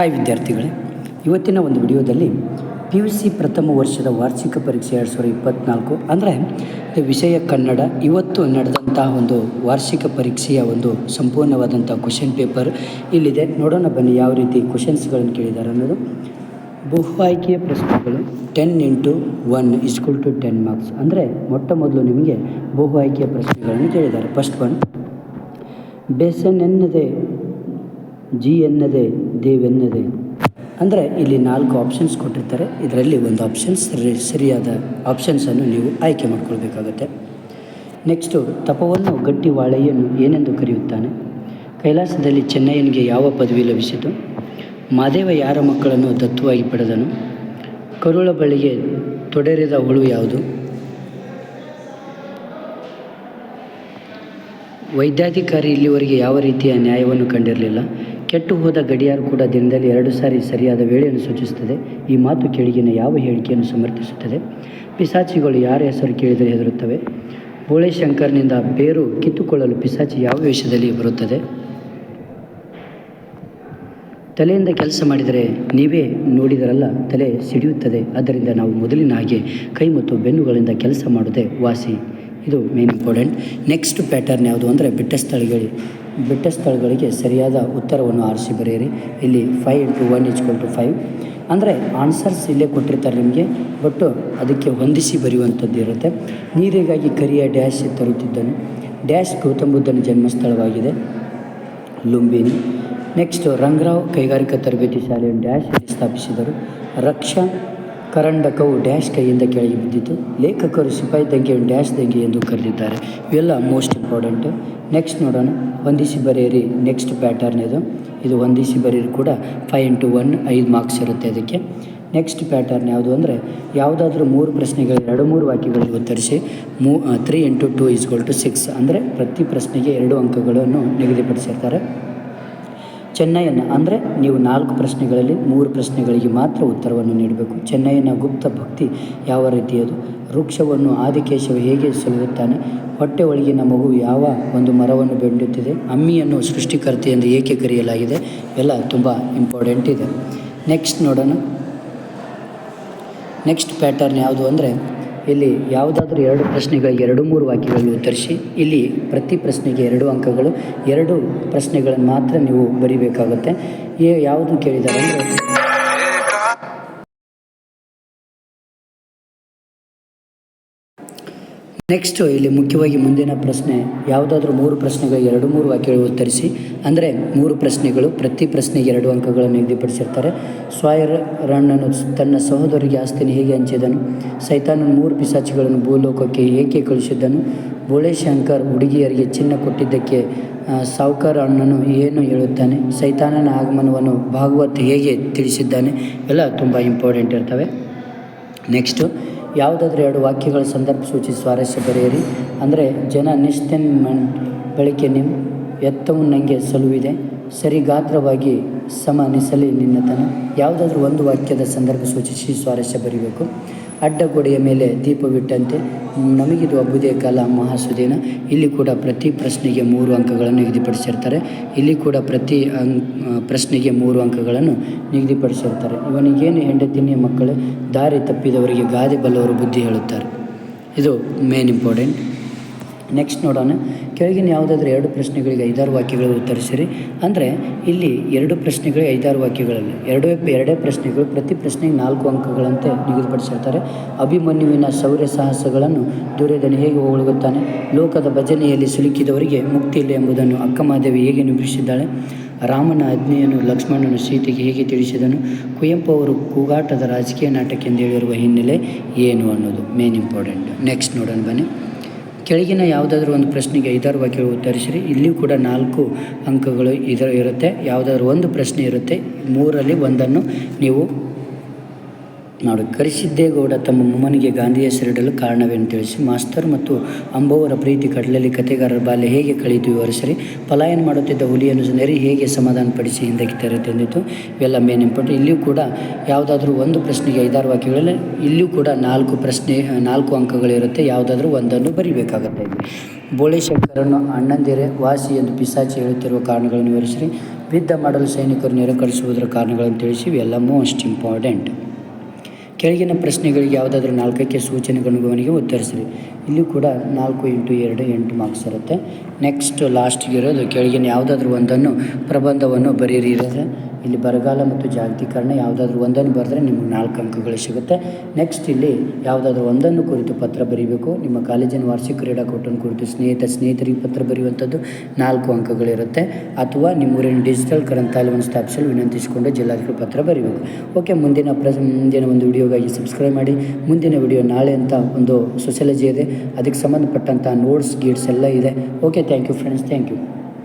Hi ವಿದ್ಯಾರ್ಥಿಗಳೇ, ಇವತ್ತಿನ ಒಂದು ವಿಡಿಯೋದಲ್ಲಿ ಪಿ ಯು ಸಿ ಪ್ರಥಮ ವರ್ಷದ ವಾರ್ಷಿಕ ಪರೀಕ್ಷೆ ಎರಡು ಸಾವಿರದ ಇಪ್ಪತ್ತ್ನಾಲ್ಕು ಅಂದರೆ ವಿಷಯ ಕನ್ನಡ, ಇವತ್ತು ನಡೆದಂತಹ ಒಂದು ವಾರ್ಷಿಕ ಪರೀಕ್ಷೆಯ ಒಂದು ಸಂಪೂರ್ಣವಾದಂಥ ಕ್ವಶನ್ ಪೇಪರ್ ಇಲ್ಲಿದೆ. ನೋಡೋಣ, ಬನ್ನಿ ಯಾವ ರೀತಿ ಕ್ವಶನ್ಸ್ಗಳನ್ನು ಕೇಳಿದ್ದಾರೆ ಅನ್ನೋದು. ಬಹು ಆಯ್ಕೆಯ ಪ್ರಶ್ನೆಗಳು ten into one is equal to ten marks ಅಂದರೆ ಮೊಟ್ಟ ಮೊದಲು ನಿಮಗೆ ಬಹು ಆಯ್ಕೆಯ ಪ್ರಶ್ನೆಗಳನ್ನು ಕೇಳಿದ್ದಾರೆ. ಫಸ್ಟ್ ಒನ್ ಬೇಸನ್ ಎನ್ನದೆ, ಜಿ ಎನ್ನದೆ ದೇವೆನ್ನದೆ ಅಂದರೆ ಇಲ್ಲಿ ನಾಲ್ಕು ಆಪ್ಷನ್ಸ್ ಕೊಟ್ಟಿರ್ತಾರೆ. ಇದರಲ್ಲಿ ಒಂದು ಆಪ್ಷನ್ ಸರಿ ಸರಿಯಾದ ಆಪ್ಷನ್ಸನ್ನು ನೀವು ಆಯ್ಕೆ ಮಾಡಿಕೊಳ್ಬೇಕಾಗತ್ತೆ. ನೆಕ್ಸ್ಟು ತಪವನ್ನು ಗಟ್ಟಿ ವಾಳೆಯನ್ನು ಏನೆಂದು ಕರೆಯುತ್ತಾನೆ? ಕೈಲಾಸದಲ್ಲಿ ಚೆನ್ನಯ್ಯನಿಗೆ ಯಾವ ಪದವಿ ಲಭಿಸಿತು? ಮಾದೇವ ಯಾರ ಮಕ್ಕಳನ್ನು ದತ್ತುವಾಗಿ ಪಡೆದನು? ಕರುಳ ಬಳಿಗೆ ತೊಡರಿದ ಹುಳು ಯಾವುದು? ವೈದ್ಯಾಧಿಕಾರಿ ಇಲ್ಲಿವರೆಗೆ ಯಾವ ರೀತಿಯ ನ್ಯಾಯವನ್ನು ಕಂಡಿರಲಿಲ್ಲ? ಕೆಟ್ಟು ಹೋದ ಗಡಿಯಾರ ಕೂಡ ದಿನದಲ್ಲಿ ಎರಡು ಸಾರಿ ಸರಿಯಾದ ವೇಳೆಯನ್ನು ಸೂಚಿಸುತ್ತದೆ. ಈ ಮಾತು ಕೆಳಗಿನ ಯಾವ ಹೇಳಿಕೆಯನ್ನು ಸಮರ್ಥಿಸುತ್ತದೆ? ಪಿಸಾಚಿಗಳು ಯಾರ ಹೆಸರು ಕೇಳಿದರೆ ಹೆದರುತ್ತವೆ? ಬೋಳೆ ಶಂಕರ್ನಿಂದ ಬೇರು ಕಿತ್ತುಕೊಳ್ಳಲು ಪಿಸಾಚಿ ಯಾವ ವೇಷದಲ್ಲಿ ಬರುತ್ತದೆ? ತಲೆಯಿಂದ ಕೆಲಸ ಮಾಡಿದರೆ ನೀವೇ ನೋಡಿದರಲ್ಲ, ತಲೆ ಸಿಡಿಯುತ್ತದೆ. ಆದ್ದರಿಂದ ನಾವು ಮೊದಲಿನ ಹಾಗೆ ಕೈ ಮತ್ತು ಬೆನ್ನುಗಳಿಂದ ಕೆಲಸ ಮಾಡುವುದೇ ವಾಸಿ. ಇದು ಮೇನ್ ಇಂಪಾರ್ಟೆಂಟ್ ನೆಕ್ಸ್ಟ್ ಪ್ಯಾಟರ್ನ್ ಯಾವುದು ಅಂದರೆ ಬಿಟ್ಟ ಸ್ಥಳಗಳಿಗೆ ಬಿಟ್ಟ ಸ್ಥಳಗಳಿಗೆ ಸರಿಯಾದ ಉತ್ತರವನ್ನು ಆರಿಸಿ ಬರೆಯಿರಿ. ಇಲ್ಲಿ five into one is equal to five ಅಂದರೆ ಆನ್ಸರ್ಸ್ ಇಲ್ಲೇ ಕೊಟ್ಟಿರ್ತಾರೆ ನಿಮಗೆ ಬಟ್ಟು ಅದಕ್ಕೆ ಹೊಂದಿಸಿ ಬರೆಯುವಂಥದ್ದು ಇರುತ್ತೆ. ನೀರಿಗಾಗಿ ಕರಿಯ ಡ್ಯಾಶ್ ತರುತ್ತಿದ್ದನು. ಡ್ಯಾಶ್ ಗೌತಮ್ ಬುದ್ಧನ ಜನ್ಮಸ್ಥಳವಾಗಿದೆ. ಲುಂಬಿನಿ. ನೆಕ್ಸ್ಟ್ ರಂಗರಾವ್ ಕೈಗಾರಿಕಾ ತರಬೇತಿ ಶಾಲೆಯನ್ನು ಡ್ಯಾಶ್ ಸ್ಥಾಪಿಸಿದರು. ರಕ್ಷಾ ಕರಂಡಕವು ಡ್ಯಾಶ್ ಕೈಯಿಂದ ಕೆಳಗೆ ಬಿದ್ದಿತು ಲೇಖಕರು ಸಿಪಾಯಿ ದಂಗೆಯನ್ನು ಡ್ಯಾಶ್ ದಂಗೆ ಎಂದು ಕರೆದಿದ್ದಾರೆ. ಇವೆಲ್ಲ ಮೋಸ್ಟ್ ಇಂಪಾರ್ಟೆಂಟು ನೆಕ್ಸ್ಟ್ ನೋಡೋಣ. ಹೊಂದಿಸಿ ಬರೆಯಿರಿ ನೆಕ್ಸ್ಟ್ ಪ್ಯಾಟರ್ನ್ ಇದು. ಇದು ಹೊಂದಿಸಿ ಬರೆಯಿರಿ ಕೂಡ ಫೈವ್ ಇಂಟು ಒನ್ ಐದು ಮಾರ್ಕ್ಸ್ ಇರುತ್ತೆ ಅದಕ್ಕೆ. ನೆಕ್ಸ್ಟ್ ಪ್ಯಾಟರ್ನ್ ಯಾವುದು ಅಂದರೆ, ಯಾವುದಾದ್ರೂ ಮೂರು ಪ್ರಶ್ನೆಗಳು ಎರಡು ಮೂರು ವಾಕ್ಯಗಳಿಗೆ ಉತ್ತರಿಸಿ, ಮೂ three into two is equal to six ಅಂದರೆ ಪ್ರತಿ ಪ್ರಶ್ನೆಗೆ ಎರಡು ಅಂಕಗಳನ್ನು ನಿಗದಿಪಡಿಸಿರ್ತಾರೆ. ಚೆನ್ನೈಯನ್ನು, ಅಂದರೆ ನೀವು ನಾಲ್ಕು ಪ್ರಶ್ನೆಗಳಲ್ಲಿ ಮೂರು ಪ್ರಶ್ನೆಗಳಿಗೆ ಮಾತ್ರ ಉತ್ತರವನ್ನು ನೀಡಬೇಕು. ಚೆನ್ನೈನ ಗುಪ್ತ ಭಕ್ತಿ ಯಾವ ರೀತಿಯದು ವೃಕ್ಷವನ್ನು ಆದಿಕೇಶವ ಹೇಗೆ ಸೆಳೆಯುತ್ತಾನೆ? ಹೊಟ್ಟೆ ಒಳಗಿನ ಮಗು ಯಾವ ಒಂದು ಮರವನ್ನು ಬೆಂಡುತ್ತಿದೆ ಅಮ್ಮಿಯನ್ನು ಸೃಷ್ಟಿಕರ್ತೆ ಎಂದು ಏಕೆ ಕರೆಯಲಾಗಿದೆ? ಎಲ್ಲ ತುಂಬ ಇಂಪಾರ್ಟೆಂಟ್ ಇದೆ. ನೆಕ್ಸ್ಟ್ ನೋಡೋಣ. ನೆಕ್ಸ್ಟ್ ಪ್ಯಾಟರ್ನ್ ಯಾವುದು ಅಂದರೆ ಇಲ್ಲಿ ಯಾವುದಾದ್ರೂ ಎರಡು ಪ್ರಶ್ನೆಗಳಿಗೆ ಎರಡು ಮೂರು ವಾಕ್ಯಗಳನ್ನು ಉತ್ತರಿಸಿ, ಇಲ್ಲಿ ಪ್ರತಿ ಪ್ರಶ್ನೆಗೆ ಎರಡು ಅಂಕಗಳು, ಎರಡು ಪ್ರಶ್ನೆಗಳನ್ನು ಮಾತ್ರ ನೀವು ಬರಿಬೇಕಾಗುತ್ತೆ. ಯಾವುದು ಕೇಳಿದ್ದಾರೆ ಅಂದರೆ ನೆಕ್ಸ್ಟು ಇಲ್ಲಿ ಮುಖ್ಯವಾಗಿ ಮುಂದಿನ ಪ್ರಶ್ನೆ, ಯಾವುದಾದ್ರೂ ಮೂರು ಪ್ರಶ್ನೆಗಳು, ಎರಡು ಮೂರು ವಾಕ್ಯಗಳು ಉತ್ತರಿಸಿ. ಅಂದರೆ ಮೂರು ಪ್ರಶ್ನೆಗಳು, ಪ್ರತಿ ಪ್ರಶ್ನೆಗೆ ಎರಡು ಅಂಕಗಳನ್ನು ನಿಗದಿಪಡಿಸಿರ್ತಾರೆ. ಸ್ವಾಯರ್ ರಣ್ಣನು ತನ್ನ ಸಹೋದರಿಗೆ ಆಸ್ತಿನ ಹೇಗೆ ಹಂಚಿದನು? ಸೈತಾನನು ಮೂರು ಪಿಸಾಚಿಗಳನ್ನು ಭೂಲೋಕಕ್ಕೆ ಏಕೆ ಕಳಿಸಿದ್ದನು ಬೋಳೆ ಶಂಕರ್ ಹುಡುಗಿಯರಿಗೆ ಚಿನ್ನ ಕೊಟ್ಟಿದ್ದಕ್ಕೆ ಸಾವುಕಾರ ಅಣ್ಣನು ಏನು ಹೇಳುತ್ತಾನೆ? ಸೈತಾನನ ಆಗಮನವನ್ನು ಭಾಗವತ್ ಹೇಗೆ ತಿಳಿಸಿದ್ದಾನೆ? ಎಲ್ಲ ತುಂಬ ಇಂಪಾರ್ಟೆಂಟ್ ಇರ್ತವೆ. ನೆಕ್ಸ್ಟು ಯಾವುದಾದ್ರೂ ಎರಡು ವಾಕ್ಯಗಳ ಸಂದರ್ಭ ಸೂಚಿಸಿ ಸ್ವಾರಸ್ಯ ಬರೆಯಿರಿ. ಅಂದರೆ ಜನ ನಿಶ್ಚಿನ್ ಮಣ್ ನಿಮ್ಮ ನಿಮ್ ಎತ್ತವು ನನಗೆ ಸಲುವಿದೆ. ಸರಿ, ಗಾತ್ರವಾಗಿ ಸಮ ನಿನ್ನ ನಿನ್ನತನ. ಯಾವುದಾದ್ರೂ ಒಂದು ವಾಕ್ಯದ ಸಂದರ್ಭ ಸೂಚಿಸಿ ಸ್ವಾರಸ್ಯ ಬರೀಬೇಕು. ಅಡ್ಡಗೋಡೆಯ ಮೇಲೆ ದೀಪವಿಟ್ಟಂತೆ ನಮಗಿದು ಅಬ್ಬುದೇ ಕಾಲ ಮಹಾಸುದಿನ ಇಲ್ಲಿ ಕೂಡ ಪ್ರತಿ ಪ್ರಶ್ನೆಗೆ ಮೂರು ಅಂಕಗಳನ್ನು ನಿಗದಿಪಡಿಸಿರ್ತಾರೆ. ಇಲ್ಲಿ ಕೂಡ ಪ್ರತಿ ಅಂ ಪ್ರಶ್ನೆಗೆ ಮೂರು ಅಂಕಗಳನ್ನು ನಿಗದಿಪಡಿಸಿರ್ತಾರೆ. ಇವನಿಗೇನು ಹೆಂಡತಿನಿ ಮಕ್ಕಳು, ದಾರಿ ತಪ್ಪಿದವರಿಗೆ ಗಾದೆ ಬಲ್ಲವರು ಬುದ್ಧಿ ಹೇಳುತ್ತಾರೆ. ಇದು ಮೇನ್ ಇಂಪಾರ್ಟೆಂಟ್ ನೆಕ್ಸ್ಟ್ ನೋಡೋಣ. ಕೆಳಗಿನ ಯಾವುದಾದ್ರೂ ಎರಡು ಪ್ರಶ್ನೆಗಳಿಗೆ ಐದಾರು ವಾಕ್ಯಗಳು ಉತ್ತರಿಸಿರಿ. ಅಂದರೆ ಇಲ್ಲಿ ಎರಡು ಪ್ರಶ್ನೆಗಳಿಗೆ ಐದಾರು ವಾಕ್ಯಗಳಲ್ಲಿ. ಎರಡೇ ಎರಡೇ ಪ್ರಶ್ನೆಗಳು ಪ್ರತಿ ಪ್ರಶ್ನೆಗೆ ನಾಲ್ಕು ಅಂಕಗಳಂತೆ ನಿಗದಿಪಡಿಸಿರ್ತಾರೆ. ಅಭಿಮನ್ಯುವಿನ ಶೌರ್ಯ ಸಾಹಸಗಳನ್ನು ದೂರದಲ್ಲಿ ಹೇಗೆ ಹೋಗುತ್ತಾನೆ ಲೋಕದ ಭಜನೆಯಲ್ಲಿ ಸಿಲುಕಿದವರಿಗೆ ಮುಕ್ತಿ ಇಲ್ಲ ಎಂಬುದನ್ನು ಅಕ್ಕಮಹಾದೇವಿ ಹೇಗೆ ನಿರ್ಮಿಸಿದ್ದಾಳೆ ರಾಮನ ಆಜ್ಞೆಯನ್ನು ಲಕ್ಷ್ಮಣನು ಸೀತೆಗೆ ಹೇಗೆ ತಿಳಿಸಿದನು? ಕುವೆಂಪು ಅವರು ಕೂಗಾಟದ ರಾಜಕೀಯ ನಾಟಕ ಎಂದು ಹೇಳಿರುವ ಹಿನ್ನೆಲೆ ಏನು ಅನ್ನೋದು ಮೇನ್ ಇಂಪಾರ್ಟೆಂಟ್ ನೆಕ್ಸ್ಟ್ ನೋಡೋಣ ಬನ್ನಿ. ಕೆಳಗಿನ ಯಾವುದಾದ್ರೂ ಒಂದು ಪ್ರಶ್ನೆಗೆ ಐದಾರು ವಾಕ್ಯಗಳು ಉತ್ತರಿಸಿರಿ. ಇಲ್ಲಿಯೂ ಕೂಡ ನಾಲ್ಕು ಅಂಕಗಳು ಇದರ ಇರುತ್ತೆ. ಯಾವುದಾದ್ರೂ ಒಂದು ಪ್ರಶ್ನೆ ಇರುತ್ತೆ. ಮೂರಲ್ಲಿ ಒಂದನ್ನು ನೀವು ನೋಡಿ ಕರಿಸಿದ್ದೇಗೌಡ ತಮ್ಮ ಮೊಮ್ಮನಿಗೆ ಗಾಂಧಿ ಹೆಸರಿಡಲು ಕಾರಣವೇನು ತಿಳಿಸಿ? ಮಾಸ್ತರ್ ಮತ್ತು ಅಂಬವರ ಪ್ರೀತಿ ಕಡಲಲ್ಲಿ ಕಥೆಗಾರರ ಬಾಲ್ಯ ಹೇಗೆ ಕಳೆಯಿತು ವಿವರಿಸಿರಿ ಪಲಾಯನ ಮಾಡುತ್ತಿದ್ದ ಹುಲಿಯನ್ನು ಜನರಿ ಹೇಗೆ ಸಮಾಧಾನಪಡಿಸಿ ಹಿಂದಕ್ಕೆ ತೆರೆತಂದಿತು ಇವೆಲ್ಲ ಮೇನ್ ಇಂಪಾರ್ಟೆಂಟ್ ಇಲ್ಲಿಯೂ ಕೂಡ ಯಾವುದಾದ್ರೂ ಒಂದು ಪ್ರಶ್ನೆಗೆ ಐದಾರು ವಾಕ್ಯಗಳಲ್ಲಿ ಇಲ್ಲಿಯೂ ಕೂಡ ನಾಲ್ಕು ಪ್ರಶ್ನೆ, ನಾಲ್ಕು ಅಂಕಗಳಿರುತ್ತೆ. ಯಾವುದಾದ್ರೂ ಒಂದನ್ನು ಬರಿಬೇಕಾಗುತ್ತೆ. ಬೋಳೆ ಶಂಕರನ್ನು ಅಣ್ಣಂದಿರೆ ವಾಸಿ ಎಂದು ಪಿಸಾಚಿ ಹೇಳುತ್ತಿರುವ ಕಾರಣಗಳನ್ನು ವಿವರಿಸಿರಿ ಯುದ್ಧ ಮಾಡಲು ಸೈನಿಕರು ನಿರಾಕರಿಸುವುದರ ಕಾರಣಗಳನ್ನು ತಿಳಿಸಿ. ಇವೆಲ್ಲ ಮೋಸ್ಟ್ ಇಂಪಾರ್ಟೆಂಟ್ ಕೆಳಗಿನ ಪ್ರಶ್ನೆಗಳಿಗೆ ಯಾವುದಾದ್ರೂ ನಾಲ್ಕಕ್ಕೆ ಸೂಚನೆಗನುಗುವನಿಗೆ ಉತ್ತರಿಸಿರಿ. ಇಲ್ಲಿ ಕೂಡ ನಾಲ್ಕು ಇಂಟು ಎರಡು ಎಂಟು ಮಾರ್ಕ್ಸ್ ಇರುತ್ತೆ. ನೆಕ್ಸ್ಟ್ ಲಾಸ್ಟ್ಗೆ ಇರೋದು, ಕೆಳಗಿನ ಯಾವುದಾದ್ರೂ ಒಂದನ್ನು ಪ್ರಬಂಧವನ್ನು ಬರೀರಿ ಇರೋದು ಇಲ್ಲಿ ಬರಗಾಲ ಮತ್ತು ಜಾಗತೀಕರಣ ಯಾವುದಾದ್ರೂ ಒಂದನ್ನು ಬರೆದ್ರೆ ನಿಮಗೆ ನಾಲ್ಕು ಅಂಕಗಳು ಸಿಗುತ್ತೆ. ನೆಕ್ಸ್ಟ್ ಇಲ್ಲಿ ಯಾವುದಾದ್ರೂ ಒಂದನ್ನು ಕುರಿತು ಪತ್ರ ಬರೀಬೇಕು. ನಿಮ್ಮ ಕಾಲೇಜಿನ ವಾರ್ಷಿಕ ಕ್ರೀಡಾಕೂಟನ ಕುರಿತು ಸ್ನೇಹಿತ, ಸ್ನೇಹಿತರಿಗೆ ಪತ್ರ ಬರೆಯುವಂಥದ್ದು ನಾಲ್ಕು ಅಂಕಗಳಿರುತ್ತೆ. ಅಥವಾ ನಿಮ್ಮೂರಿನ ಡಿಜಿಟಲ್ ಗ್ರಂಥಾಲಯವನ್ನು ಸ್ಥಾಪಿಸಲು ವಿನಂತಿಸಿಕೊಂಡು ಜಿಲ್ಲಾಧಿಕಾರಿ ಪತ್ರ ಬರೀಬೇಕು. ಓಕೆ ಮುಂದಿನ ಪ್ರ, ಮುಂದಿನ ಒಂದು ವಿಡಿಯೋಗಾಗಿ ಸಬ್ಸ್ಕ್ರೈಬ್ ಮಾಡಿ. ಮುಂದಿನ ವಿಡಿಯೋ ನಾಳೆ ಅಂತ ಒಂದು ಸೊಸೆಲಜಿ ಇದೆ. ಅದಕ್ಕೆ ಸಂಬಂಧಪಟ್ಟಂಥ ನೋಟ್ಸ್ ಗೀಟ್ಸ್ ಎಲ್ಲ ಇದೆ. Okay thank you friends thank you